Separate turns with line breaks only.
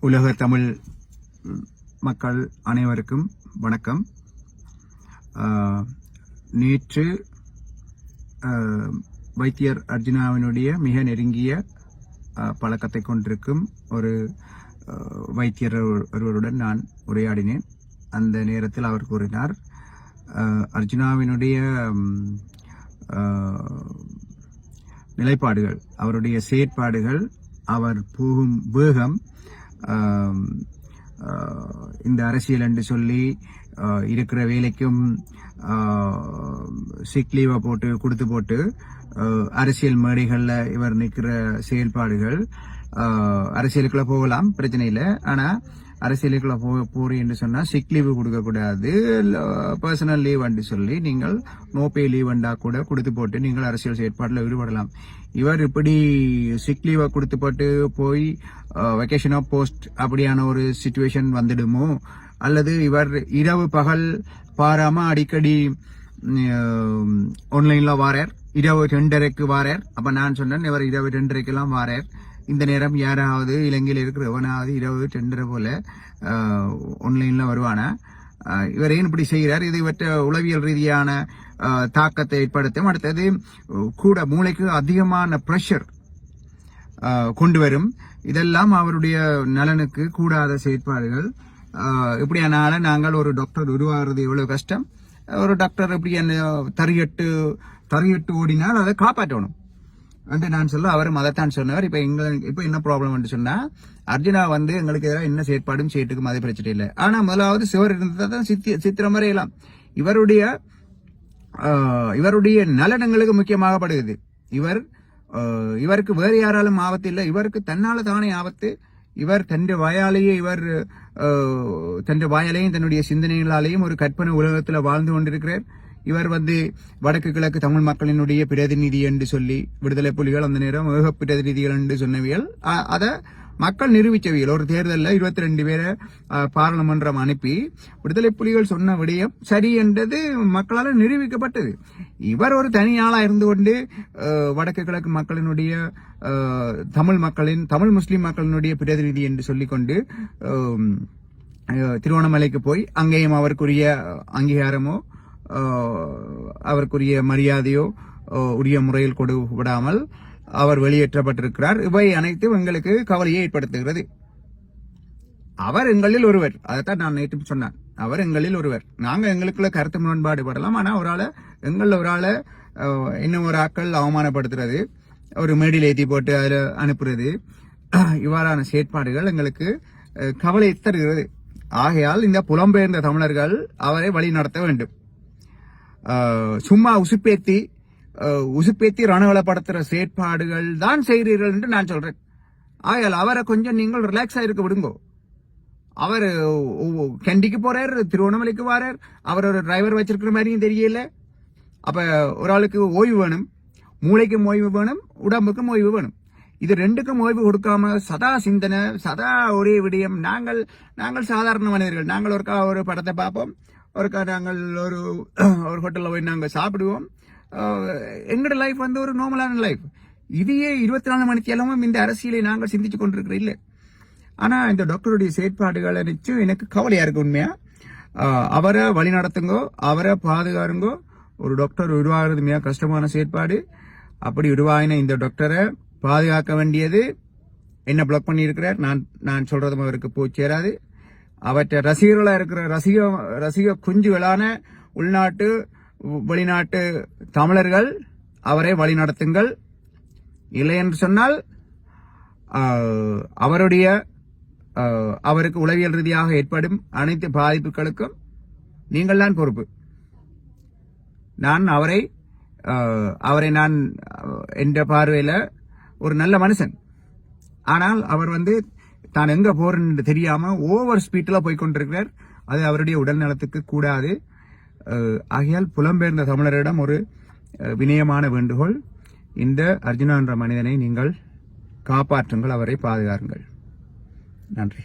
உலக தமிழ் மக்கள் அனைவருக்கும் வணக்கம். நேற்று வைத்தியர் அர்ஜுனாவினுடைய மிக நெருங்கிய பழக்கத்தை கொண்டிருக்கும் ஒரு வைத்தியர் ஒருவருடன் நான் உரையாடினேன். அந்த நேரத்தில் அவர் கூறினார் அர்ஜுனாவினுடைய நிலைப்பாடுகள் அவருடைய செயற்பாடுகள் அவர் போகும் வேகம் இந்த அரசியல் என்று சொல்லி இருக்கிற வேலைக்கும் சிக் லீவை போட்டு கொடுத்து போட்டு அரசியல் மேடைகளில் இவர் நிற்கிற செயல்பாடுகள் அரசியலுக்குள்ள போகலாம் பிரச்சனை இல்லை. ஆனால் அரசியலுக்குள்ள போ போறீங்க என்று சொன்னா சிக் லீவு கொடுக்கக்கூடாது பர்சனல் லீவ் என்று சொல்லி நீங்கள் நோபே லீவ் அண்டா கூட கொடுத்து போட்டு நீங்கள் அரசியல் செயற்பாட்டில் ஈடுபடலாம். இவர் இப்படி சிக் லீவை கொடுத்து போட்டு போய் வெக்கேஷன் ஆஃப் போஸ்ட் அப்படியான ஒரு சுச்சுவேஷன் வந்துடுமோ? அல்லது இவர் இரவு பகல் பாராம அடிக்கடி ஆன்லைன்ல வாரார்? இரவு ரெண்டரைக்கு வாரார்? அப்ப நான் சொன்னேன் இவர் இரவு ரெண்டரைக்கெல்லாம் வாரார். இந்த நேரம் யாராவது இலங்கையில் இருக்கிற எவனாவது இரவு டெண்டரை போல ஆன்லைனில் வருவானா? இவர் ஏன் இப்படி செய்கிறார்? இது இவற்ற உளவியல் ரீதியான தாக்கத்தை ஏற்படுத்தும். அடுத்தது கூட மூளைக்கு அதிகமான ப்ரெஷர் கொண்டு வரும். இதெல்லாம் அவருடைய நலனுக்கு கூடாத செயற்பாடுகள். இப்படியானால நாங்கள் ஒரு டாக்டர் உருவாகிறது எவ்வளோ கஷ்டம்? ஒரு டாக்டர் இப்படி என்ன தறியட்டு தறியட்டு ஓடினால் அதை காப்பாற்றணும். என்று நான் சொல்ல அவரும் அதைத்தான் சொன்னவர் இப்போ எங்களுக்கு இப்போ என்ன ப்ராப்ளம் சொன்னா அர்ஜுனா வந்து எங்களுக்கு எதிராக என்ன செயற்பாடும் செய்யட்டுக்கும் அது பிரச்சனை இல்லை. ஆனால் முதலாவது சிவர் இருந்தால் தான் சித்தி சித்திரம் வரையலாம். இவருடைய இவருடைய நலனங்களுக்கு முக்கியமாகப்படுகிறது இவர் இவருக்கு வேறு யாராலும் ஆபத்து இல்லை. இவருக்கு தன்னால தானே ஆபத்து. இவர் தன் வாயாலேயே இவர் தன் வாயாலேயும் தன்னுடைய சிந்தனைகளாலேயும் ஒரு கற்பனை உலகத்தில் வாழ்ந்து கொண்டிருக்கிறார். இவர் வந்து வடக்கு கிழக்கு தமிழ் மக்களினுடைய பிரதிநிதி என்று சொல்லி விடுதலை புலிகள் அந்த நேரம் ஏக பிரதிநிதிகள் என்று சொன்னவியல். அதை மக்கள் நிரூபிச்சவியல். ஒரு தேர்தலில் இருபத்தி ரெண்டு பேரை பாராளுமன்றம் அனுப்பி விடுதலை புலிகள் சொன்ன விடயம் சரி என்றது மக்களால் நிரூபிக்கப்பட்டது. இவர் ஒரு தனி ஆளாக இருந்து கொண்டு வடக்கு கிழக்கு மக்களினுடைய தமிழ் மக்களின் தமிழ் முஸ்லீம் மக்களினுடைய பிரதிநிதி என்று சொல்லிக்கொண்டு திருவண்ணாமலைக்கு போய் அங்கேயும் அவருக்குரிய அங்கீகாரமோ அவருக்குரிய மரியாதையோ உரிய முறையில் கொடுவிடாமல் அவர் வெளியேற்றப்பட்டிருக்கிறார். இவை அனைத்தும் எங்களுக்கு கவலையை ஏற்படுத்துகிறது. அவர் எங்களில் ஒருவர். அதைத்தான் நான் நேற்று சொன்னேன். அவர் எங்களில் ஒருவர். நாங்கள் எங்களுக்குள்ள கருத்து முரண்பாடு படலாம். ஆனால் ஒரு ஆளை எங்கள ஒரு ஆளை இன்னும் ஒரு ஆக்கள் அவமானப்படுத்துறது ஒரு மேடியில் ஏற்றி போட்டு அதில் அனுப்புறது இவ்வாறான செயற்பாடுகள் எங்களுக்கு கவலை தருகிறது. ஆகையால் இந்த புலம்பெயர்ந்த தமிழர்கள் அவரை வழி நடத்த வேண்டும். சும்மா உசுப்பேத்தி உசுப்பேத்தி ரணவளப்படுத்துகிற செயற்பாடுகள் தான் செய்கிறீர்கள் என்று நான் சொல்றேன். ஆகையால் அவரை கொஞ்சம் நீங்கள் ரிலாக்ஸ் இருக்க விடுங்கோ. அவர் கண்டிக்கு போறார் திருவண்ணாமலைக்கு வாரார். அவர் ஒரு டிரைவர் வச்சிருக்கிற மாதிரியும் தெரியல. அப்ப ஒரு ஆளுக்கு ஓய்வு வேணும் மூளைக்கும் ஓய்வு வேணும் உடம்புக்கும் ஓய்வு வேணும். இது ரெண்டுக்கும் ஓய்வு கொடுக்காம சதா சிந்தனை சதா ஒரே விடயம். நாங்கள் நாங்கள் சாதாரண மனிதர்கள். நாங்கள் ஒருக்கா ஒரு படத்தை பார்ப்போம். ஒருக்கா நாங்கள் ஒரு ஒரு ஹோட்டலில் போய் நாங்கள் சாப்பிடுவோம். எங்களோட லைஃப் வந்து ஒரு நார்மலான லைஃப் இதையே இருபத்தி நாலு மணிக்கு எல்லாமும் இந்த அரசியலை நாங்கள் சிந்திச்சு கொண்டிருக்கிறோம் இல்லை. ஆனால் இந்த டாக்டருடைய செயற்பாடுகளை நிச்சு எனக்கு கவலையாக இருக்கு உண்மையாக அவரை வழி நடத்துங்கோ அவரை பாதுகாருங்கோ ஒரு டாக்டர் உருவாகிறது மிக கஷ்டமான செயற்பாடு. அப்படி உருவாகின இந்த டாக்டரை பாதுகாக்க வேண்டியது என்ன பிளாக் பண்ணியிருக்கிறார்? நான் நான் சொல்கிறதும் அவருக்கு போய் சேராது. அவற்றை ரசிகர்களாக இருக்கிற ரசிக ரசிக குஞ்சுகளான உள்நாட்டு வெளிநாட்டு தமிழர்கள் அவரை வழிநடத்துங்கள் இல்லை என்று சொன்னால் அவருடைய அவருக்கு உளவியல் ரீதியாக ஏற்படும் அனைத்து பாதிப்புகளுக்கும் நீங்கள் தான் பொறுப்பு. நான் அவரை அவரை நான் என்ற பார்வையில் ஒரு நல்ல மனுஷன். ஆனால் அவர் வந்து தான் எங்க போறேன்னு தெரியாம ஓவர் ஸ்பீட்ல போய் கொண்டிருக்கிறார். அது அவருடைய உடல் நலத்துக்கு கூடாது. ஆகையால் புலம்பெயர்ந்த தமிழரிடம் ஒரு வினயமான வேண்டுகோள். இந்த அர்ஜுனா என்ற மனிதனை நீங்கள் காப்பாற்றுங்கள் அவரை பாதுகாருங்கள். நன்றி.